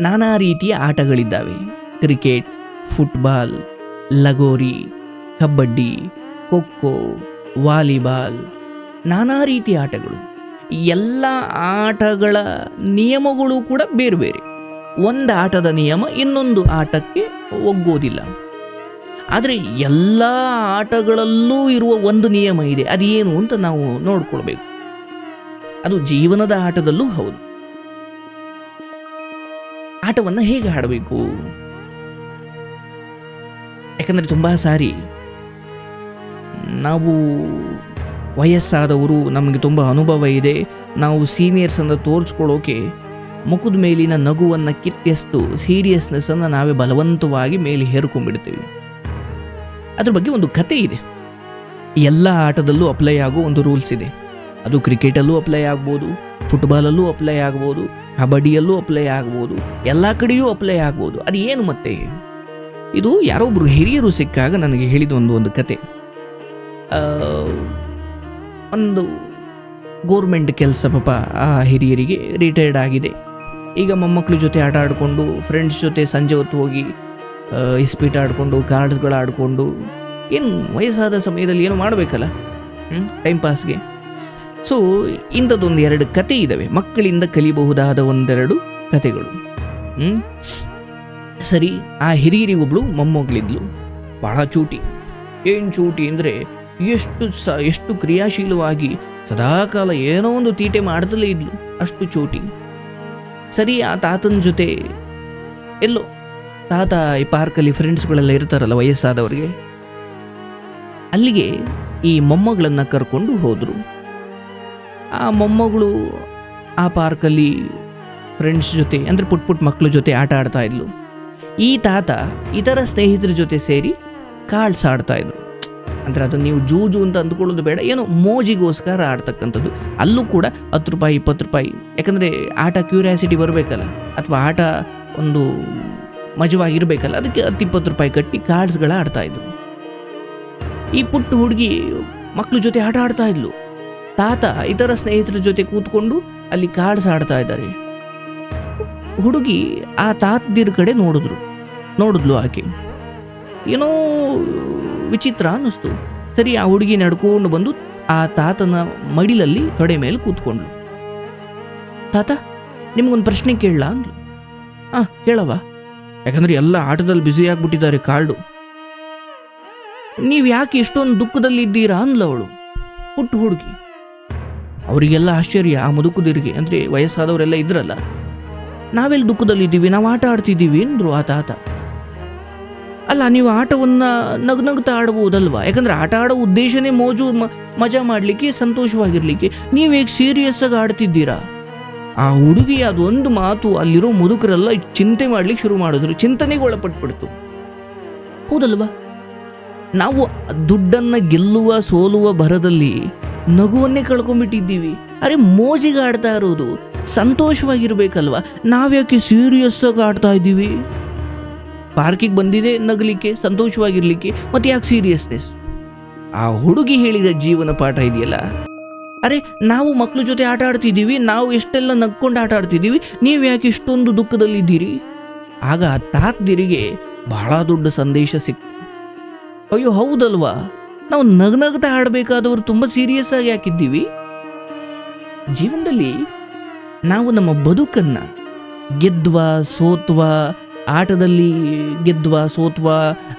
ನಾನಾ ರೀತಿಯ ಆಟಗಳಿದ್ದಾವೆ. Cricket, football, lagori, kabaddi, khokho, volleyball, ನಾನಾ ರೀತಿಯ ಆಟಗಳು. ಎಲ್ಲ ಆಟಗಳ ನಿಯಮಗಳು ಕೂಡ ಬೇರೆ ಬೇರೆ. ಒಂದು ಆಟದ ನಿಯಮ ಇನ್ನೊಂದು ಆಟಕ್ಕೆ ಒಗ್ಗೋದಿಲ್ಲ. ಆದರೆ ಎಲ್ಲ ಆಟಗಳಲ್ಲೂ ಇರುವ ಒಂದು ನಿಯಮ ಇದೆ. ಅದೇನು ಅಂತ ನಾವು ನೋಡ್ಕೊಳ್ಬೇಕು. ಅದು ಜೀವನದ ಆಟದಲ್ಲೂ ಹೌದು. ಆಟವನ್ನು ಹೇಗೆ ಆಡಬೇಕು? ಯಾಕಂದರೆ ತುಂಬ ಸಾರಿ, ನಾವು ವಯಸ್ಸಾದವರು ನಮಗೆ ತುಂಬ ಅನುಭವ ಇದೆ. ನಾವು ಸೀನಿಯರ್ಸ್ ಅನ್ನು ತೋರಿಸ್ಕೊಳ್ಳೋಕೆ ಮುಖದ ಮೇಲಿನ ನಗುವನ್ನು ಕಿತ್ತೆಸ್ತು ಸೀರಿಯಸ್ನೆಸ್ಸನ್ನು ನಾವೇ ಬಲವಂತವಾಗಿ ಮೇಲೆ ಹೇರ್ಕೊಂಡ್ಬಿಡ್ತೀವಿ. ಅದ್ರ ಬಗ್ಗೆ ಒಂದು ಕತೆ ಇದೆ. ಎಲ್ಲ ಆಟದಲ್ಲೂ ಅಪ್ಲೈ ಆಗೋ ಒಂದು ರೂಲ್ಸ್ ಇದೆ. ಅದು ಕ್ರಿಕೆಟಲ್ಲೂ ಅಪ್ಲೈ ಆಗ್ಬೋದು. ಫುಟ್ಬಾಲಲ್ಲೂ ಅಪ್ಲೈ ಆಗ್ಬೋದು, ಕಬಡ್ಡಿಯಲ್ಲೂ ಅಪ್ಲೈ ಆಗ್ಬೋದು, ಎಲ್ಲ ಕಡೆಯೂ ಅಪ್ಲೈ ಆಗ್ಬೋದು. ಅದು ಏನು ಮತ್ತೆ? ಇದು ಯಾರೋ ಒಬ್ರು ಹಿರಿಯರು ಸಿಕ್ಕಾಗ ನನಗೆ ಹೇಳಿದ ಒಂದು ಒಂದು ಕತೆ. ಒಂದು ಗೋರ್ಮೆಂಟ್ ಕೆಲಸ ಪಾಪ ಆ ಹಿರಿಯರಿಗೆ ರಿಟೈರ್ಡ್ ಆಗಿದೆ. ಈಗ ಮೊಮ್ಮಕ್ಕಳ ಜೊತೆ ಆಟ ಆಡಿಕೊಂಡು ಫ್ರೆಂಡ್ಸ್ ಜೊತೆ ಸಂಜೆ ಹೊತ್ತು ಹೋಗಿ ಇಸ್ಪೀಟ್ ಆಡಿಕೊಂಡು ಕಾರ್ಡ್ಸ್ಗಳು ಆಡಿಕೊಂಡು ಏನು ವಯಸ್ಸಾದ ಸಮಯದಲ್ಲಿ ಏನು ಮಾಡಬೇಕಲ್ಲ? ಟೈಮ್ ಪಾಸ್ಗೆ ಸೊ ಇಂಥದ್ದೊಂದು ಎರಡು ಕತೆ ಇದ್ದಾವೆ ಮಕ್ಕಳಿಂದ ಕಲಿಬಹುದಾದ ಒಂದೆರಡು ಕತೆಗಳು? ಸರಿ, ಆ ಹಿರಿಯರಿಗೊಬ್ಳು ಮೊಮ್ಮಗಳಿದ್ಲು. ಬಹಳ ಚೂಟಿ. ಏನು ಚೂಟಿ ಅಂದರೆ, ಎಷ್ಟು ಸ, ಎಷ್ಟು ಕ್ರಿಯಾಶೀಲವಾಗಿ ಸದಾಕಾಲ ಏನೋ ಒಂದು ತೀಟೆ ಮಾಡದಲ್ಲೇ ಇದ್ಲು. ಅಷ್ಟು ಚೂಟಿ. ಸರಿ, ಆ ತಾತನ ಜೊತೆ ಎಲ್ಲೋ, ತಾತ ಈ ಪಾರ್ಕಲ್ಲಿ ಫ್ರೆಂಡ್ಸ್ಗಳೆಲ್ಲ ಇರ್ತಾರಲ್ಲ ವಯಸ್ಸಾದವ್ರಿಗೆ, ಅಲ್ಲಿಗೆ ಈ ಮೊಮ್ಮಗಳನ್ನು ಕರ್ಕೊಂಡು ಹೋದರು. ಆ ಮೊಮ್ಮಗಳು ಆ ಪಾರ್ಕಲ್ಲಿ ಫ್ರೆಂಡ್ಸ್ ಜೊತೆ, ಅಂದರೆ ಪುಟ್ ಪುಟ್ ಮಕ್ಕಳ ಜೊತೆ ಆಟ ಆಡ್ತಾ ಇದ್ಲು. ಈ ತಾತ ಇತರ ಸ್ನೇಹಿತರ ಜೊತೆ ಸೇರಿ ಕಾರ್ಡ್ಸ್ ಆಡ್ತಾ ಇದ್ರು ಅಂದರೆ ಅದು ನೀವು ಜೂಜು ಅಂತ ಅಂದ್ಕೊಳ್ಳೋದು ಬೇಡ, ಏನೋ ಮೋಜಿಗೋಸ್ಕರ ಆಡ್ತಕ್ಕಂಥದ್ದು. ಅಲ್ಲೂ ಕೂಡ ಹತ್ತು ರೂಪಾಯಿ, ಇಪ್ಪತ್ತು ರೂಪಾಯಿ, ಯಾಕಂದರೆ ಆಟ ಕ್ಯೂರಿಯಾಸಿಟಿ ಬರಬೇಕಲ್ಲ, ಅಥವಾ ಆಟ ಒಂದು ಮಜವಾಗಿರಬೇಕಲ್ಲ, ಅದಕ್ಕೆ ಹತ್ತು, ಇಪ್ಪತ್ತು ರೂಪಾಯಿ ಕಟ್ಟಿ ಕಾರ್ಡ್ಸ್ಗಳ ಆಡ್ತಾ ಇದ್ರು ಈ ಪುಟ್ಟ ಹುಡುಗಿ ಮಕ್ಕಳ ಜೊತೆ ಆಟ ಆಡ್ತಾ ಇದ್ಲು. ತಾತ ಇತರ ಸ್ನೇಹಿತರ ಜೊತೆ ಕೂತ್ಕೊಂಡು ಅಲ್ಲಿ ಕಾರ್ಡ್ಸ್ ಆಡ್ತಾ ಇದ್ದಾರೆ. ಹುಡುಗಿ ಆ ತಾತದಿರ ಕಡೆ ನೋಡಿದ್ರು. ನೋಡಿದ್ಲು ಆಕೆ. ಏನೋ ವಿಚಿತ್ರ ಅನ್ನಿಸ್ತು. ಸರಿ, ಆ ಹುಡುಗಿ ನಡ್ಕೊಂಡು ಬಂದು ಆ ತಾತನ ಮಡಿಲಲ್ಲಿ ತೊಡೆ ಮೇಲೆ ಕೂತ್ಕೊಂಡ್ಲು ತಾತ, ನಿಮ್ಗೊಂದು ಪ್ರಶ್ನೆ ಕೇಳಲಾ ಅಂದ್ಲು. ಹಾಂ ಕೇಳವ ಯಾಕಂದ್ರೆ ಎಲ್ಲ ಆಟದಲ್ಲಿ ಬ್ಯುಸಿ ಆಗಿಬಿಟ್ಟಿದ್ದಾರೆ ಕಾರ್ಡು ನೀವು ಯಾಕೆ ಇಷ್ಟೊಂದು ದುಃಖದಲ್ಲಿ ಇದ್ದೀರಾ ಅಂದ್ಲು ಅವಳು ಪುಟ್ಟ ಹುಡುಗಿ. ಅವರಿಗೆಲ್ಲ ಆಶ್ಚರ್ಯ, ಆ ಮುದುಕುದಿರಿಗೆ. ಅಂದರೆ ವಯಸ್ಸಾದವರೆಲ್ಲ ಇದ್ರಲ್ಲ. ನಾವೆಲ್ಲಿ ದುಃಖದಲ್ಲಿದ್ದೀವಿ, ನಾವು ಆಟ ಆಡ್ತಿದ್ದೀವಿ ಅಂದರು ಆ ತಾತ ಅಲ್ಲ, ನೀವು ಆಟವನ್ನು ನಗ್ ನಗ್ತಾ ಆಡಬಹುದಲ್ವಾ ಯಾಕಂದ್ರೆ ಆಟ ಆಡೋ ಉದ್ದೇಶನೇ ಮೋಜು ಮಜಾ ಮಾಡಲಿಕ್ಕೆ, ಸಂತೋಷವಾಗಿರಲಿಕ್ಕೆ. ನೀವು ಹೇಗೆ ಸೀರಿಯಸ್ ಆಗಿ ಆಡ್ತಿದ್ದೀರಾ? ಆ ಹುಡುಗಿ ಅದೊಂದು ಮಾತು ಅಲ್ಲಿರೋ ಮುದುಕರೆಲ್ಲ ಚಿಂತೆ ಮಾಡ್ಲಿಕ್ಕೆ ಶುರು ಮಾಡಿದ್ರು. ಚಿಂತನೆಗೆ ಒಳಪಟ್ಬಿಡ್ತು. ಹೌದಲ್ವಾ? ನಾವು ದುಡ್ಡನ್ನು ಗೆಲ್ಲುವ, ಸೋಲುವ ಭರದಲ್ಲಿ ನಗುವನ್ನೇ ಕಳ್ಕೊಂಡ್ಬಿಟ್ಟಿದ್ದೀವಿ. ಅರೆ, ಮೋಜಿಗೆ ಆಡ್ತಾ ಇರೋದು. ಸಂತೋಷವಾಗಿರ್ಬೇಕಲ್ವಾ? ನಾವ್ಯಾಕೆ ಸೀರಿಯಸ್ ಆಗಿ ಆಡ್ತಾ ಇದ್ದೀವಿ? ಪಾರ್ಕಿಗೆ ಬಂದಿದೆ ನಗಲಿಕ್ಕೆ, ಸಂತೋಷವಾಗಿರ್ಲಿಕ್ಕೆ, ಮತ್ತೆ ಯಾಕೆ ಸೀರಿಯಸ್ನೆಸ್ ಆ ಹುಡುಗಿ ಹೇಳಿದ ಜೀವನ ಪಾಠ ಇದೆಯಲ್ಲ? ಅರೆ, ನಾವು ಮಕ್ಕಳ ಜೊತೆ ಆಟ ಆಡ್ತಿದ್ದೀವಿ, ನಾವು ಎಷ್ಟೆಲ್ಲ ನಗ್ಕೊಂಡು ಆಟ ಆಡ್ತಿದ್ದೀವಿ, ನೀವು ಯಾಕೆ ಇಷ್ಟೊಂದು ದುಃಖದಲ್ಲಿದ್ದೀರಿ? ಆಗ ಆ ತಾತ್ದಿರಿಗೆ ಬಹಳ ದೊಡ್ಡ ಸಂದೇಶ ಸಿಕ್ತು. ಅಯ್ಯೋ, ಹೌದಲ್ವಾ? ನಾವು ನಗ್ನಗ್ತಾ ಆಡಬೇಕಾದವರು ತುಂಬ ಸೀರಿಯಸ್ ಆಗಿ ಹಾಕಿದ್ದೀವಿ. ಜೀವನದಲ್ಲಿ ನಾವು ನಮ್ಮ ಬದುಕನ್ನು ಗೆದ್ವಾ, ಸೋತ್ವ, ಆಟದಲ್ಲಿ ಗೆದ್ವಾ, ಸೋತ್ವ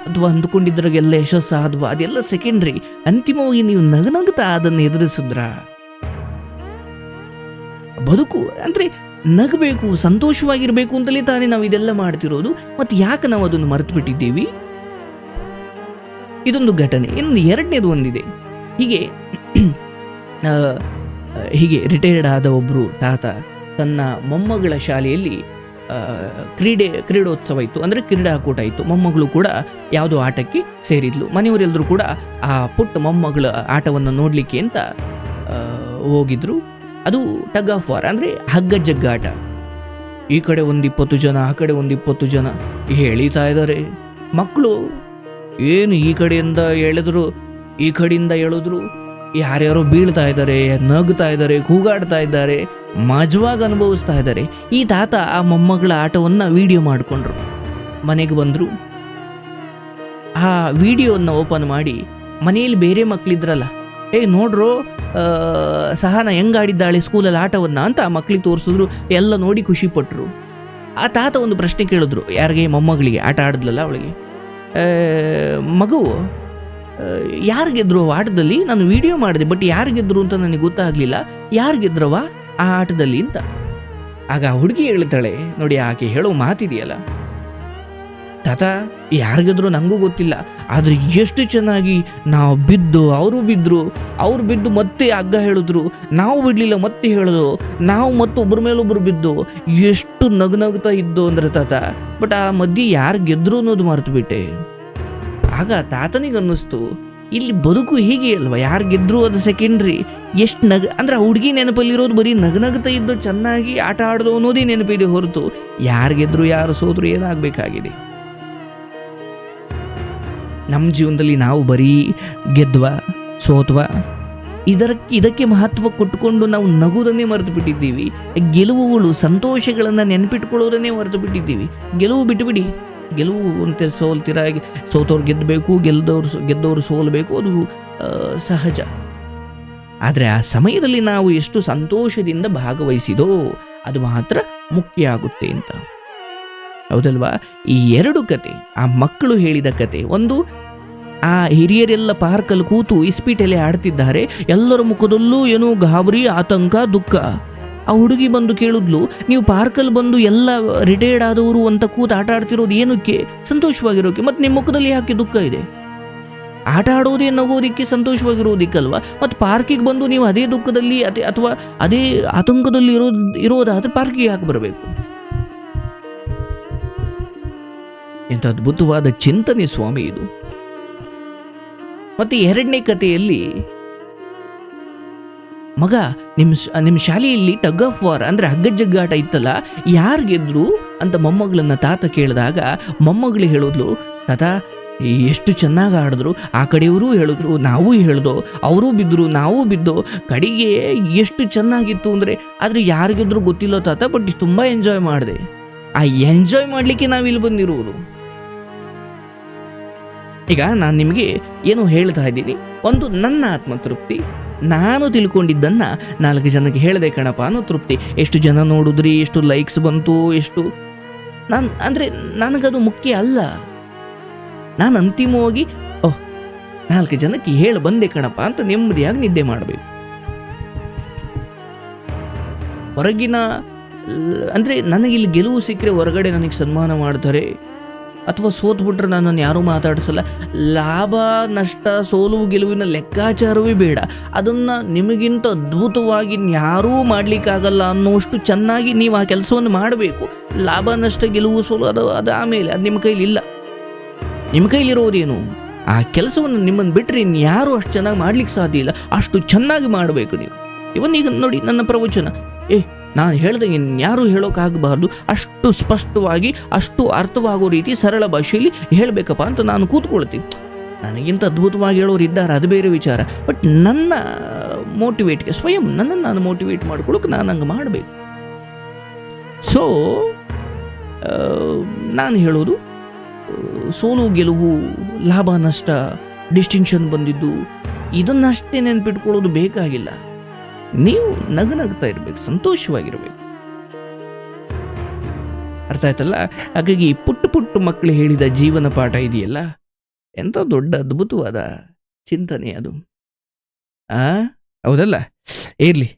ಅಥವಾ ಅಂದುಕೊಂಡಿದ್ರಾಗೆಲ್ಲ ಯಶಸ್ಸಾದ್ವ, ಅದೆಲ್ಲ ಸೆಕೆಂಡ್ರಿ ಅಂತಿಮವಾಗಿ ನೀವು ನಗನಗ್ತಾ ಅದನ್ನು ಎದುರಿಸಿದ್ರ? ಬದುಕು ಅಂದರೆ ನಗಬೇಕು, ಸಂತೋಷವಾಗಿರಬೇಕು ಅಂತಲೇ ತಾನೇ ನಾವು ಇದೆಲ್ಲ ಮಾಡ್ತಿರೋದು, ಮತ್ತು ಯಾಕೆ ನಾವು ಅದನ್ನು ಮರೆತು ಬಿಟ್ಟಿದ್ದೀವಿ ಇದೊಂದು ಘಟನೆ ಇನ್ನು ಎರಡನೇದು ಒಂದಿದೆ. ಹೀಗೆ ಹೀಗೆ ರಿಟೈರ್ಡ್ ಆದ ಒಬ್ಬರು ತಾತ ತನ್ನ ಮೊಮ್ಮಗಳ ಶಾಲೆಯಲ್ಲಿ ಕ್ರೀಡೆ, ಕ್ರೀಡೋತ್ಸವ ಇತ್ತು. ಅಂದರೆ ಕ್ರೀಡಾಕೂಟ ಇತ್ತು. ಮೊಮ್ಮಗಳು ಕೂಡ ಯಾವುದೋ ಆಟಕ್ಕೆ ಸೇರಿದ್ಲು. ಮನೆಯವರೆಲ್ಲರೂ ಕೂಡ ಆ ಪುಟ್ಟ ಮೊಮ್ಮಗಳ ಆಟವನ್ನು ನೋಡಲಿಕ್ಕೆ ಅಂತ ಹೋಗಿದ್ರು. ಅದು ಟಗ್ ಆಫ್ ವಾರ್, ಅಂದರೆ ಹಗ್ಗ ಜಗ್ಗಾಟ ಈ ಕಡೆ ಒಂದು ಇಪ್ಪತ್ತು ಜನ, ಆ ಕಡೆ ಒಂದು ಇಪ್ಪತ್ತು ಜನ ಎಳೀತಾ ಇದ್ದಾರೆ. ಮಕ್ಕಳು ಏನು ಈ ಕಡೆಯಿಂದ ಎಳೆದ್ರು, ಈ ಕಡೆಯಿಂದ ಎಳೆದ್ರು? ಯಾರ್ಯಾರೋ ಬೀಳ್ತಾ ಇದ್ದಾರೆ, ನಗ್ತಾ ಇದ್ದಾರೆ, ಕೂಗಾಡ್ತಾ ಇದ್ದಾರೆ, ಮಜವಾಗಿ ಅನುಭವಿಸ್ತಾ ಇದ್ದಾರೆ. ಈ ತಾತ ಆ ಮೊಮ್ಮಗಳ ಆಟವನ್ನು ವಿಡಿಯೋ ಮಾಡಿಕೊಂಡ್ರು. ಮನೆಗೆ ಬಂದರು. ಆ ವಿಡಿಯೋನ ಓಪನ್ ಮಾಡಿ, ಮನೆಯಲ್ಲಿ ಬೇರೆ ಮಕ್ಕಳಿದ್ರಲ್ಲ ಏ, ನೋಡ್ರು ಸಹನ ಹೆಂಗ್ ಆಡಿದ್ದಾಳೆ ಸ್ಕೂಲಲ್ಲಿ ಆಟವನ್ನು? ಅಂತ ಆ ಮಕ್ಳಿಗೆ ತೋರಿಸಿದ್ರು. ಎಲ್ಲ ನೋಡಿ ಖುಷಿ ಪಟ್ರು. ಆ ತಾತ ಒಂದು ಪ್ರಶ್ನೆ ಕೇಳಿದ್ರು, ಯಾರಿಗೆ? ಮೊಮ್ಮಗಳಿಗೆ? ಆಟ ಆಡಿದ್ಲಲ್ಲ ಅವಳಿಗೆ? ಮಗು ಯಾರು ಗೆದ್ರು ಆಟದಲ್ಲಿ ನಾನು ವಿಡಿಯೋ ಮಾಡಿದೆ ಬಟ್ ಯಾರು ಗೆದ್ರು ಅಂತ ನನಗೆ ಗೊತ್ತಾಗಲಿಲ್ಲ. ಯಾರು ಗೆದ್ರವ ಆ ಆಟದಲ್ಲಿ ಅಂತ. ಆಗ ಆ ಹುಡುಗಿ ಹೇಳ್ತಾಳೆ, ನೋಡಿ, ಆಕೆ ಹೇಳೋ ಮಾತಿದೆಯಲ್ಲ. ತಾತ, ಯಾರಿಗಿದ್ರು ನನಗೂ ಗೊತ್ತಿಲ್ಲ. ಆದ್ರೆ ಎಷ್ಟು ಚೆನ್ನಾಗಿ ನಾವು ಬಿದ್ದು, ಅವರು ಬಿದ್ದರು ಅವ್ರು ಬಿದ್ದು ಮತ್ತೆ ಹಗ್ಗ ಹೇಳಿದ್ರು, ನಾವು ಬಿಡಲಿಲ್ಲ ಮತ್ತೆ ಹೇಳಿದ್ರು, ನಾವು ಮತ್ತು ಒಬ್ಬರ ಮೇಲೊಬ್ಬರು ಬಿದ್ದು, ಎಷ್ಟು ನಗನಗ್ತಾ ಇದ್ದು ಅಂದ್ರೆ ತಾತ, ಬಟ್ ಆ ಮಧ್ಯೆ ಯಾರು ಗೆದ್ರು ಅನ್ನೋದು ಮರೆತು ಬಿಟ್ಟೆ. ಆಗ ತಾತನಿಗೆ ಅನ್ನಿಸ್ತು, ಇಲ್ಲಿ ಬದುಕು ಹೀಗೆ ಅಲ್ವಾ? ಯಾರು ಗೆದ್ರು ಅದು ಸೆಕೆಂಡ್ರಿ ಎಷ್ಟು ನಗ, ಅಂದ್ರೆ ಹುಡುಗಿ ನೆನಪಲ್ಲಿರೋದು ಬರೀ ನಗನಗ್ತಾ ಇದ್ದು, ಚೆನ್ನಾಗಿ ಆಟ ಆಡೋದು ಅನ್ನೋದೇ ನೆನಪಿದೆ ಹೊರತು. ಯಾರು ಗೆದ್ರು, ಯಾರು ಸೋದ್ರು ಏನಾಗಬೇಕಾಗಿದೆ? ನಮ್ಮ ಜೀವನದಲ್ಲಿ ನಾವು ಬರೀ ಗೆದ್ವ, ಸೋತ್ವ ಇದರ ಇದಕ್ಕೆ ಮಹತ್ವ ಕೊಟ್ಟುಕೊಂಡು ನಾವು ನಗುವುದನ್ನೇ ಮರೆತು ಬಿಟ್ಟಿದ್ದೀವಿ ಗೆಲುವುಗಳು ಸಂತೋಷಗಳನ್ನು ನೆನಪಿಟ್ಕೊಳ್ಳೋದನ್ನೇ ಮರೆತು ಬಿಟ್ಟಿದ್ದೀವಿ ಗೆಲುವು ಬಿಟ್ಟುಬಿಡಿ ಗೆಲುವು ಅಂತ ಸೋಲ್ತಿರ ಸೋತವ್ರು ಗೆದ್ದಬೇಕು ಗೆಲ್ದವ್ರು ಗೆದ್ದವರು ಸೋಲಬೇಕು, ಅದು ಸಹಜ. ಆದರೆ ಆ ಸಮಯದಲ್ಲಿ ನಾವು ಎಷ್ಟು ಸಂತೋಷದಿಂದ ಭಾಗವಹಿಸಿದೋ, ಅದು ಮಾತ್ರ ಮುಖ್ಯ ಆಗುತ್ತೆ ಅಂತ. ಹೌದಲ್ವಾ? ಈ ಎರಡು ಕತೆ, ಆ ಮಕ್ಕಳು ಹೇಳಿದ ಕತೆ, ಒಂದು ಆ ಹಿರಿಯರೆಲ್ಲ ಪಾರ್ಕಲ್ಲಿ ಕೂತು ಇಸ್ಪೀಟೆಲೆ ಆಡ್ತಿದ್ದಾರೆ, ಎಲ್ಲರ ಮುಖದಲ್ಲೂ ಏನೋ ಗಾಬರಿ, ಆತಂಕ, ದುಃಖ. ಆ ಹುಡುಗಿ ಬಂದು ಕೇಳಿದ್ಲು, ನೀವು ಪಾರ್ಕಲ್ಲಿ ಬಂದು ಎಲ್ಲ ರಿಟೈರ್ಡ್ ಆದವರು ಅಂತ ಕೂತು ಆಟ ಆಡ್ತಿರೋದು ಏನಕ್ಕೆ? ಸಂತೋಷವಾಗಿರೋಕೆ, ಮತ್ತು ನಿಮ್ಮ ಮುಖದಲ್ಲಿ ಯಾಕೆ ದುಃಖ ಇದೆ? ಆಟ ಆಡೋದೇ ನಗೋದಿಕ್ಕೆ ಸಂತೋಷವಾಗಿರೋದಿಕ್ಕಲ್ವ? ಮತ್ತು ಪಾರ್ಕಿಗೆ ಬಂದು ನೀವು ಅದೇ ದುಃಖದಲ್ಲಿ, ಅದೇ, ಅಥವಾ ಅದೇ ಆತಂಕದಲ್ಲಿ ಇರೋದು, ಇರೋದಾದ್ರೆ ಪಾರ್ಕಿಗೆ ಯಾಕೆ ಬರಬೇಕು? ಎಂಥ ಅದ್ಭುತವಾದ ಚಿಂತನೆ ಸ್ವಾಮಿ ಇದು. ಮತ್ತೆ ಎರಡನೇ ಕಥೆಯಲ್ಲಿ, ಮಗ ನಿಮ್ಮ ನಿಮ್ಮ ಶಾಲೆಯಲ್ಲಿ ಟಗ್ ಆಫ್ ವಾರ್ ಅಂದರೆ ಹಗ್ಗ ಜಗ್ಗಾಟ ಇತ್ತಲ್ಲ, ಯಾರು ಗೆದ್ರು ಅಂತ ಮೊಮ್ಮಗಳನ್ನ ತಾತ ಕೇಳಿದಾಗ ಮೊಮ್ಮಗಳು ಹೇಳಿದ್ಲು, ತಾತ, ಎಷ್ಟು ಚೆನ್ನಾಗಿ ಆಡಿದ್ರು, ಆ ಕಡೆಯವರು ಹೇಳಿದ್ರು, ನಾವು ಹೇಳ್ದೋ, ಅವರು ಬಿದ್ದರು ನಾವು ಬಿದ್ದೋ, ಕಡೆಗೆ ಎಷ್ಟು ಚೆನ್ನಾಗಿತ್ತು ಅಂದರೆ, ಆದರೆ ಯಾರು ಗೆದ್ರು ಗೊತ್ತಿಲ್ಲ ತಾತ, ಬಟ್ ತುಂಬ ಎಂಜಾಯ್ ಮಾಡಿದೆ. ಆ ಎಂಜಾಯ್ ಮಾಡಲಿಕ್ಕೆ ನಾವಿಲ್ಲಿ ಬಂದಿರುವುದು ಈಗ ನಾನು ನಿಮಗೆ ಏನು ಹೇಳ್ತಾ ಇದ್ದೀನಿ? ಒಂದು ನನ್ನ ಆತ್ಮತೃಪ್ತಿ, ನಾನು ತಿಳ್ಕೊಂಡಿದ್ದನ್ನ ನಾಲ್ಕು ಜನಕ್ಕೆ ಹೇಳಿದೆ ಕಣಪ್ಪ ಅನ್ನೋ ತೃಪ್ತಿ. ಎಷ್ಟು ಜನ ನೋಡಿದ್ರಿ, ಎಷ್ಟು ಲೈಕ್ಸ್ ಬಂತು, ಎಷ್ಟು ನಾನು ಅಂದರೆ ನನಗದು ಮುಖ್ಯ ಅಲ್ಲ. ನಾನು ಅಂತಿಮವಾಗಿ ಓಹ್ ನಾಲ್ಕು ಜನಕ್ಕೆ ಹೇಳಿ ಬಂದೆ ಕಣಪ್ಪ ಅಂತ ನೆಮ್ಮದಿಯಾಗಿ ನಿದ್ದೆ ಮಾಡಬೇಕು. ಹೊರಗಿನ, ಅಂದರೆ ನನಗಿಲ್ಲಿ ಗೆಲುವು ಸಿಕ್ಕರೆ ಹೊರಗಡೆ ನನಗೆ ಸನ್ಮಾನ ಮಾಡ್ತಾರೆ. ಅಥವಾ ಸೋತ್ಬಿಟ್ರೆ ನನ್ನನ್ನು ಯಾರೂ ಮಾತಾಡಿಸಲ್ಲ. ಲಾಭ, ನಷ್ಟ, ಸೋಲು, ಗೆಲುವಿನ ಲೆಕ್ಕಾಚಾರವೇ ಬೇಡ. ಅದನ್ನು ನಿಮಗಿಂತ ಅದ್ಭುತವಾಗಿ ಯಾರೂ ಮಾಡಲಿಕ್ಕಾಗಲ್ಲ ಅನ್ನೋಷ್ಟು ಚೆನ್ನಾಗಿ ನೀವು ಆ ಕೆಲಸವನ್ನು ಮಾಡಬೇಕು. ಲಾಭ, ನಷ್ಟ, ಗೆಲುವು, ಸೋಲು ಅದು ಅದು ಆಮೇಲೆ, ಅದು ನಿಮ್ಮ ಕೈಲಿಲ್ಲ ನಿಮ್ಮ ಕೈಲಿರೋದೇನು ಆ ಕೆಲಸವನ್ನು ನಿಮ್ಮನ್ನು ಬಿಟ್ಟರೆ ಇನ್ಯಾರೂ ಅಷ್ಟು ಚೆನ್ನಾಗಿ ಮಾಡ್ಲಿಕ್ಕೆ ಸಾಧ್ಯ ಇಲ್ಲ. ಅಷ್ಟು ಚೆನ್ನಾಗಿ ಮಾಡಬೇಕು ನೀವು. ಇವನ್ ಈಗ ನೋಡಿ ನನ್ನ ಪ್ರವಚನ. ಏ ನಾನು ಹೇಳ್ದಂಗೆ ಇನ್ಯಾರೂ ಹೇಳೋಕ್ಕಾಗಬಾರ್ದು ಅಷ್ಟು ಸ್ಪಷ್ಟವಾಗಿ, ಅಷ್ಟು ಅರ್ಥವಾಗೋ ರೀತಿ ಸರಳ ಭಾಷೆಯಲ್ಲಿ ಹೇಳಬೇಕಪ್ಪ ಅಂತ ನಾನು ಕೂತ್ಕೊಳ್ತೀನಿ. ನನಗಿಂತ ಅದ್ಭುತವಾಗಿ ಹೇಳೋರು ಇದ್ದಾರೆ, ಅದು ಬೇರೆ ವಿಚಾರ. ಬಟ್ ನನ್ನ ಮೋಟಿವೇಟ್ಗೆ ಸ್ವಯಂ ನನ್ನನ್ನು ನಾನು ಮೋಟಿವೇಟ್ ಮಾಡ್ಕೊಳ್ಳೋಕೆ ನಾನು ಹಂಗೆ ಮಾಡಬೇಕು. ಸೊ ನಾನು ಹೇಳೋದು, ಸೋಲು, ಗೆಲುವು, ಲಾಭ, ನಷ್ಟ ಡಿಸ್ಟಿಂಕ್ಷನ್ ಬಂದಿದ್ದು, ಇದನ್ನಷ್ಟೇ ನೆನ್ಪಿಟ್ಕೊಳ್ಳೋದು ಬೇಕಾಗಿಲ್ಲ. ನೀವು ನಗನಗ್ತಾ ಇರಬೇಕು, ಸಂತೋಷವಾಗಿರಬೇಕು. ಅರ್ಥ ಆಯ್ತಲ್ಲ? ಹಾಗಾಗಿ ಪುಟ್ಟು ಪುಟ್ಟ ಪುಟ್ಟ ಮಕ್ಕಳು ಹೇಳಿದ ಜೀವನ ಪಾಠ ಇದೆಯಲ್ಲ? ಎಂಥ ದೊಡ್ಡ ಅದ್ಭುತವಾದ ಚಿಂತನೆ ಅದು. ಆ? ಹೌದಲ್ಲ? ಇರ್ಲಿ.